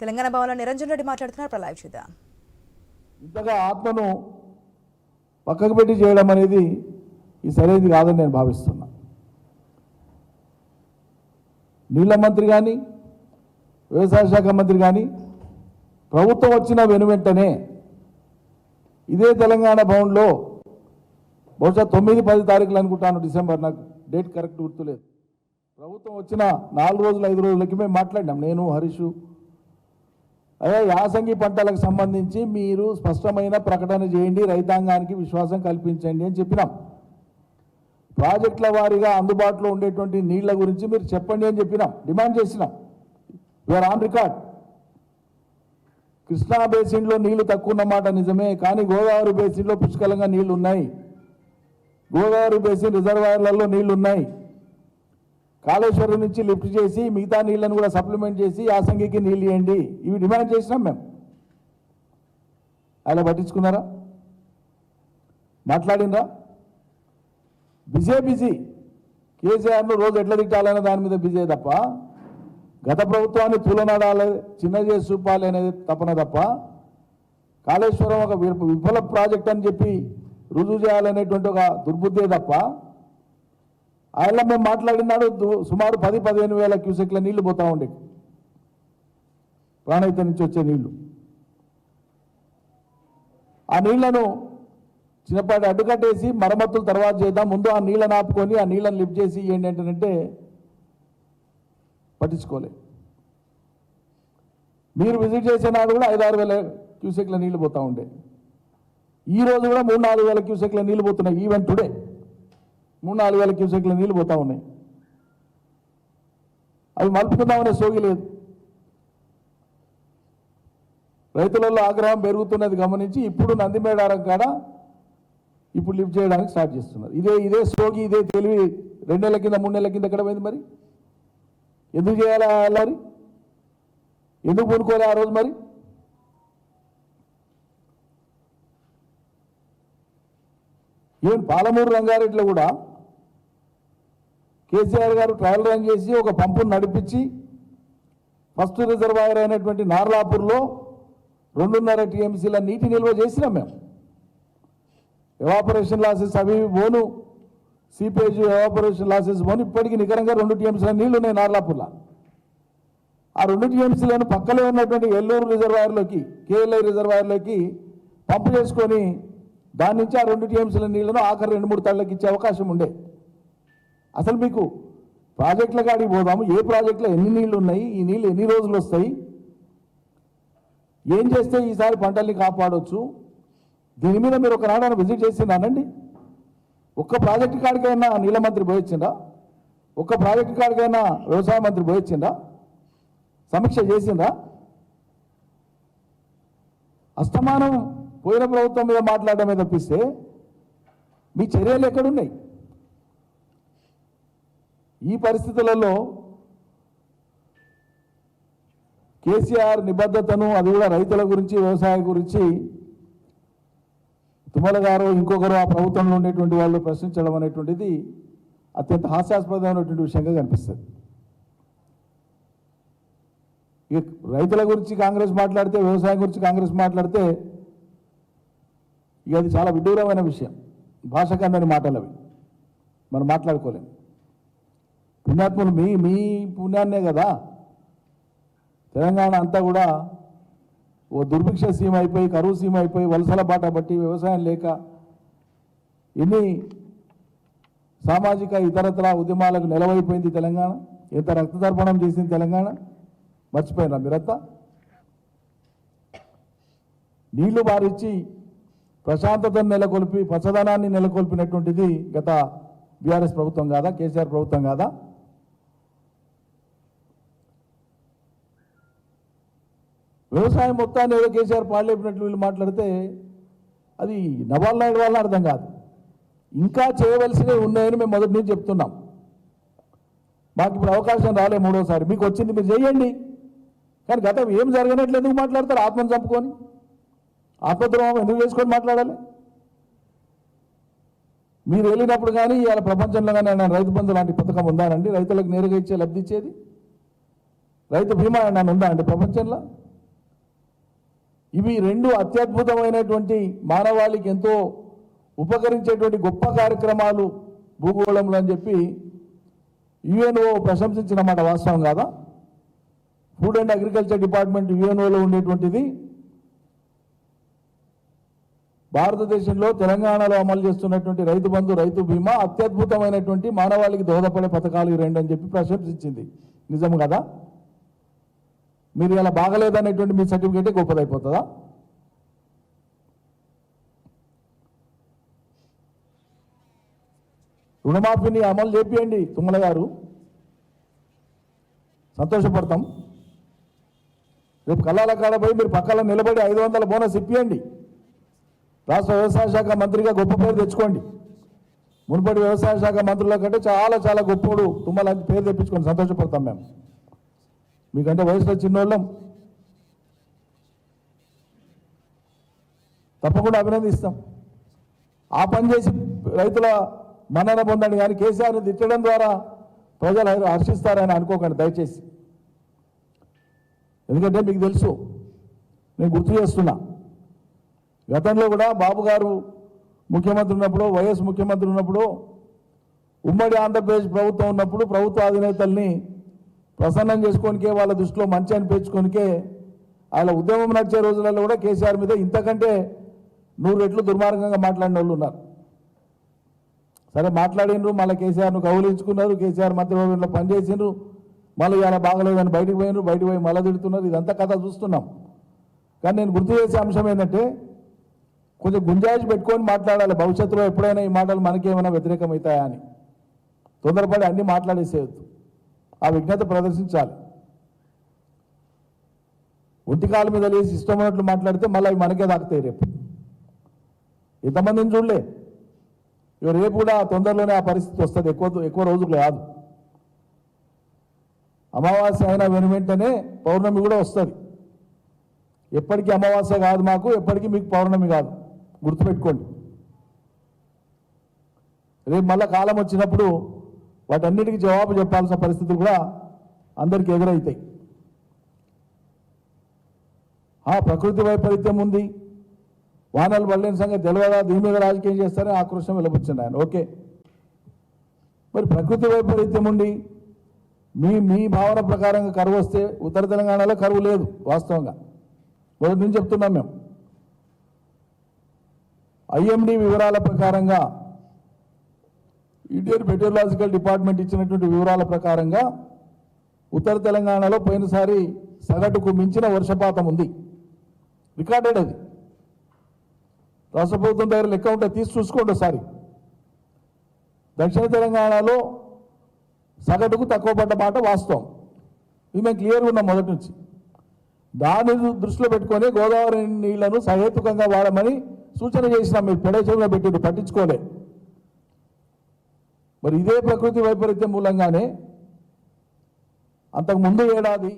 తెలంగాణ భవన్లో నిరంజన్ రెడ్డి మాట్లాడుతున్నారు. ఇప్పుడు చూద్దాం. ఇంతగా ఆత్మను పక్కకు పెట్టి చేయడం అనేది ఈ సరైనది కాదని నేను భావిస్తున్నా. నీళ్ళ మంత్రి కానీ వ్యవసాయ శాఖ మంత్రి కానీ ప్రభుత్వం వచ్చిన వెను వెంటనే ఇదే తెలంగాణ భవన్లో బహుశా తొమ్మిది పది తారీఖులు అనుకుంటాను డిసెంబర్. నాకు డేట్ కరెక్ట్ గుర్తులేదు. ప్రభుత్వం వచ్చిన నాలుగు రోజులు ఐదు రోజులకి మేము మాట్లాడినాం. నేను హరీషు అదే యాసంగి పంటలకు సంబంధించి మీరు స్పష్టమైన ప్రకటన చేయండి రైతాంగానికి విశ్వాసం కల్పించండి అని చెప్పినాం. ప్రాజెక్టుల వారీగా అందుబాటులో ఉండేటువంటి నీళ్ళ గురించి మీరు చెప్పండి అని చెప్పినాం డిమాండ్ చేసినాం. యూఆర్ ఆన్ రికార్డ్ కృష్ణా బేసిన్లో నీళ్ళు తక్కువ ఉన్నమాట నిజమే కానీ గోదావరి బేసిన్లో పుష్కలంగా నీళ్ళు ఉన్నాయి. గోదావరి బేసిన్ రిజర్వాయర్లలో నీళ్ళు ఉన్నాయి. కాళేశ్వరం నుంచి లిఫ్ట్ చేసి మిగతా నీళ్ళను కూడా సప్లిమెంట్ చేసి యాసంగికి నీళ్ళు ఇవ్వండి. ఇవి డిమాండ్ చేసినాం మేము. అలా పట్టించుకున్నారా? మాట్లాడినరా బిజే బిజీ. కేసీఆర్ను రోజు ఎట్లా తిట్టాలనే దాని మీద బిజే తప్ప. గత ప్రభుత్వాన్ని తూలనాడాలి చిన్న చేసి చూపాలి అనేది తపన తప్ప. కాళేశ్వరం ఒక విఫల ప్రాజెక్ట్ అని చెప్పి రుజువు చేయాలనేటువంటి ఒక దుర్బుద్ధే తప్ప. ఆయన మేము మాట్లాడినాడు సుమారు పది పదిహేను వేల క్యూసెక్ల నీళ్ళు పోతూ ఉండే. ప్రాణహిత నుంచి వచ్చే నీళ్ళు. ఆ నీళ్ళను చిన్నపాటి అడ్డుకట్టేసి మరమ్మతులు తర్వాత చేద్దాం. ముందు ఆ నీళ్ళని ఆపుకొని ఆ నీళ్ళని లిఫ్ట్ చేసి ఏంటి ఏంటంటే పట్టించుకోలే. మీరు విజిట్ చేసే నాడు కూడా ఐదారు వేల క్యూసెక్ల నీళ్ళు పోతూ ఉండే. ఈ రోజు కూడా మూడు నాలుగు వేల క్యూసెక్ల నీళ్ళు పోతున్నాయి ఈవెన్ టుడే మూడు నాలుగు వేల క్యూసెక్ల నీళ్ళు పోతా ఉన్నాయి. అవి మలుపుకుందామనే సోగి లేదు. రైతులలో ఆగ్రహం పెరుగుతున్నది గమనించి ఇప్పుడు నందిమేడారం కాడ ఇప్పుడు లిఫ్ట్ చేయడానికి స్టార్ట్ చేస్తున్నారు. ఇదే ఇదే సోగి ఇదే తెలివి రెండు నెలల కింద మూడు నెలల కింద ఎక్కడ పోయింది మరి? ఎందుకు చేయాలి అల్లారి ఎందుకు పూనుకోలే ఆ రోజు మరి? ఈవెన్ పాలమూరు రంగారెడ్డిలో కూడా కేసీఆర్ గారు ట్రయల్ రన్ చేసి ఒక పంపును నడిపించి ఫస్ట్ రిజర్వాయర్ అయినటువంటి నార్లాపూర్లో రెండున్నర టీఎంసీల నీటి నిల్వ చేసినాం మేము. ఎవాపరేషన్ లాసెస్ అవి ఇవి పోను. సీపేజ్ ఎవాపరేషన్ లాసెస్ పోను. ఇప్పటికీ నికరంగా రెండు టీఎంసీల నీళ్ళు ఉన్నాయి నార్లాపూర్లో. ఆ రెండు టీఎంసీలను పక్కలో ఉన్నటువంటి ఎల్లూరు రిజర్వాయర్లోకి కేఎల్ఐ రిజర్వాయర్లోకి పంపు చేసుకొని దాని నుంచి ఆ రెండు టీఎంసీల నీళ్ళను ఆఖరి రెండు మూడు తళ్ళకి ఇచ్చే అవకాశం ఉండే. అసలు మీకు ప్రాజెక్టుల కాడికి పోదాము. ఏ ప్రాజెక్టులో ఎన్ని నీళ్ళు ఉన్నాయి ఈ నీళ్ళు ఎన్ని రోజులు వస్తాయి? ఏం చేస్తే ఈసారి పంటల్ని కాపాడవచ్చు దీని మీద మీరు ఒక నాడన విజిట్ చేసిందానండి ఒక్క ప్రాజెక్టు కాడికైనా నీళ్ళ మంత్రి పోయొచ్చిందా ఒక్క ప్రాజెక్టు కాడికైనా వ్యవసాయ మంత్రి పోయొచ్చిందా సమీక్ష చేసిందా అస్తమానం పోయిన ప్రభుత్వం మీద మాట్లాడడమే తప్పిస్తే మీ చర్యలు ఎక్కడున్నాయి? ఈ పరిస్థితులలో కేసీఆర్ నిబద్ధతను అది కూడా రైతుల గురించి వ్యవసాయం గురించి తుమ్మల గారు ఇంకొకరు ఆ ప్రభుత్వంలో ఉండేటువంటి వాళ్ళు ప్రశ్నించడం అనేటువంటిది అత్యంత హాస్యాస్పదమైనటువంటి విషయంగా కనిపిస్తుంది. ఇక రైతుల గురించి కాంగ్రెస్ మాట్లాడితే వ్యవసాయం గురించి కాంగ్రెస్ మాట్లాడితే ఇక అది చాలా విడ్డూరమైన విషయం. భాష కందని మాటలు అవి మనం మాట్లాడుకోలేం పుణ్యాత్ములు మీ మీ పుణ్యాన్నే కదా. తెలంగాణ అంతా కూడా ఓ దుర్భిక్ష సీమ అయిపోయి కరువు సీమ అయిపోయి వలసల బాట బట్టి వ్యవసాయం లేక ఎన్ని సామాజిక ఇతరత్ర ఉద్యమాలకు నిలవైపోయింది తెలంగాణ. ఎంత రక్తదర్పణం చేసింది తెలంగాణ. మర్చిపోయినా మీరంతా? నీళ్ళు బారిచ్చి ప్రశాంతతను నెలకొల్పి పచ్చదనాన్ని నెలకొల్పినటువంటిది గత బీఆర్ఎస్ ప్రభుత్వం కాదా కేసీఆర్ ప్రభుత్వం కాదా? వ్యవసాయం మొత్తాన్ని ఏదో కేసీఆర్ పాడలేపినట్లు వీళ్ళు మాట్లాడితే అది నవాల్ నాయుడు వాళ్ళ అర్థం కాదు. ఇంకా చేయవలసినవి ఉన్నాయని మేము మొదటి నుంచి చెప్తున్నాం. మాకు ఇప్పుడు అవకాశం రాలే మూడోసారి. మీకు వచ్చింది మీరు చేయండి. కానీ గతం ఏం జరగనట్లు ఎందుకు మాట్లాడతారు? ఆత్మను చంపుకొని. ఆత్మద్రోహం ఎందుకు చేసుకొని మాట్లాడాలి? మీరు వెళ్ళినప్పుడు కానీ ఇవాళ ప్రపంచంలో కానీ ఏమైనా రైతు బంధు లాంటి పథకం ఉందానండి రైతులకు నేరుగా ఇచ్చే లబ్ధి ఇచ్చేది? రైతు బీమా ఏమైనా ఉందా అండి ప్రపంచంలో? ఇవి రెండు అత్యద్భుతమైనటువంటి మానవాళికి ఎంతో ఉపకరించేటువంటి గొప్ప కార్యక్రమాలు భూగోళంలో అని చెప్పి యుఎన్ఓ ప్రశంసించిన మాట వాస్తవం కాదా? ఫుడ్ అండ్ అగ్రికల్చర్ డిపార్ట్మెంట్ యుఎన్ఓలో ఉండేటువంటిది. భారతదేశంలో తెలంగాణలో అమలు చేస్తున్నటువంటి రైతు బంధు రైతు బీమా అత్యద్భుతమైనటువంటి మానవాళికి దోహదపడే పథకాలు ఈ రెండు అని చెప్పి ప్రశంసించింది. నిజం కదా? మీరు ఇలా బాగలేదనేటువంటి మీ సర్టిఫికేటే గొప్పదైపోతుందా? రుణమాఫీని అమలు చేపియండి తుమ్మల గారు. సంతోషపడతాం. రేపు కళ్ళాల కాడ పోయి మీరు పక్కన నిలబడి ఐదు వందల బోనస్ ఇప్పియండి. రాష్ట్ర వ్యవసాయ శాఖ మంత్రిగా గొప్ప పేరు తెచ్చుకోండి. మునుపటి వ్యవసాయ శాఖ మంత్రుల కంటే చాలా చాలా గొప్పడు తుమ్మల పేరు తెప్పించుకొని సంతోషపడతాం మేము. మీకంటే వయసులో చిన్నోళ్ళం. తప్పకుండా అభినందిస్తాం. ఆ పని చేసి రైతుల మన్నన పొందండి. కానీ కేసీఆర్ని తిట్టడం ద్వారా ప్రజలు హర్షిస్తారని అనుకోకండి దయచేసి. ఎందుకంటే మీకు తెలుసు నేను గుర్తు చేస్తున్నా. గతంలో కూడా బాబు గారు ముఖ్యమంత్రి ఉన్నప్పుడు వైఎస్ ముఖ్యమంత్రి ఉన్నప్పుడు ఉమ్మడి ఆంధ్రప్రదేశ్ ప్రభుత్వం ఉన్నప్పుడు ప్రభుత్వ అధినేతల్ని ప్రసన్నం చేసుకోనికే వాళ్ళ దృష్టిలో మంచి అనిపించుకోనికే వాళ్ళ ఉద్యమం నడిచే రోజులలో కూడా కేసీఆర్ మీద ఇంతకంటే నూరు రెట్లు దుర్మార్గంగా మాట్లాడిన వాళ్ళు ఉన్నారు. సరే మాట్లాడినరు మళ్ళీ కేసీఆర్ను కౌలించుకున్నారు కేసీఆర్ మంత్రివర్గంలో పనిచేసినారు మళ్ళీ ఇలా బాగలేదని బయటకు పోయినారు బయటకు పోయి మళ్ళీ తిడుతున్నారు ఇదంతా కథ చూస్తున్నాం. కానీ నేను గుర్తు చేసే అంశం ఏంటంటే కొంచెం గుంజాయిషి పెట్టుకొని మాట్లాడాలి భవిష్యత్తులో ఎప్పుడైనా ఈ మాటలు మనకేమైనా వ్యతిరేకమవుతాయా అని. తొందరపడి అన్నీ మాట్లాడేసేయద్దు. ఆ విజ్ఞత ప్రదర్శించాలి. ఒంటికాల మీద లేచి ఇష్టం ఉన్నట్లు మాట్లాడితే మళ్ళీ అవి మనకే తాకుతాయి రేపు. ఎంతమందిని చూడలే. ఇక రేపు కూడా తొందరలోనే ఆ పరిస్థితి వస్తుంది. ఎక్కువ ఎక్కువ రోజులు కాదు. అమావాస్య అయినా వెను వెంటనే పౌర్ణమి కూడా వస్తుంది. ఎప్పటికీ అమావాస్య కాదు మాకు ఎప్పటికీ మీకు పౌర్ణమి కాదు. గుర్తుపెట్టుకోండి. రేపు మళ్ళా కాలం వచ్చినప్పుడు వాటన్నిటికీ జవాబు చెప్పాల్సిన పరిస్థితులు కూడా అందరికీ ఎదురవుతాయి ఆ ప్రకృతి వైపరీత్యం ఉంది. వానలు పడలేని సంగతి తెలియదా దీని మీద రాజకీయం చేస్తారని ఆక్రోశం వెలబుచ్చింది ఆయన. ఓకే. మరి ప్రకృతి వైపరీత్యం ఉండి మీ మీ భావన ప్రకారంగా కరువు వస్తే ఉత్తర తెలంగాణలో కరువు లేదు వాస్తవంగా. మొదటి నుంచి చెప్తున్నాం మేము. ఐఎండి వివరాల ప్రకారంగా ఇండియన్ మెటీరియలాజికల్ డిపార్ట్మెంట్ ఇచ్చినటువంటి వివరాల ప్రకారంగా ఉత్తర తెలంగాణలో పోయినసారి సగటుకు మించిన వర్షపాతం ఉంది. రికార్డెడ్ అది. రాష్ట్ర ప్రభుత్వం దగ్గర లెక్క ఉంటే తీసి చూసుకోండి ఒకసారి. దక్షిణ తెలంగాణలో సగటుకు తక్కువ పడ్డ మాట వాస్తవం. ఇది మేము క్లియర్గా ఉన్నాం మొదటి నుంచి. దాన్ని దృష్టిలో పెట్టుకొని గోదావరి నీళ్ళను సహేతుకంగా వాడమని సూచన చేసినాం. మీరు పెడ చెవిలో పెట్టిండు పట్టించుకోలే. మరి ఇదే ప్రకృతి వైపరీత్యం మూలంగానే అంతకు ముందు ఏడాది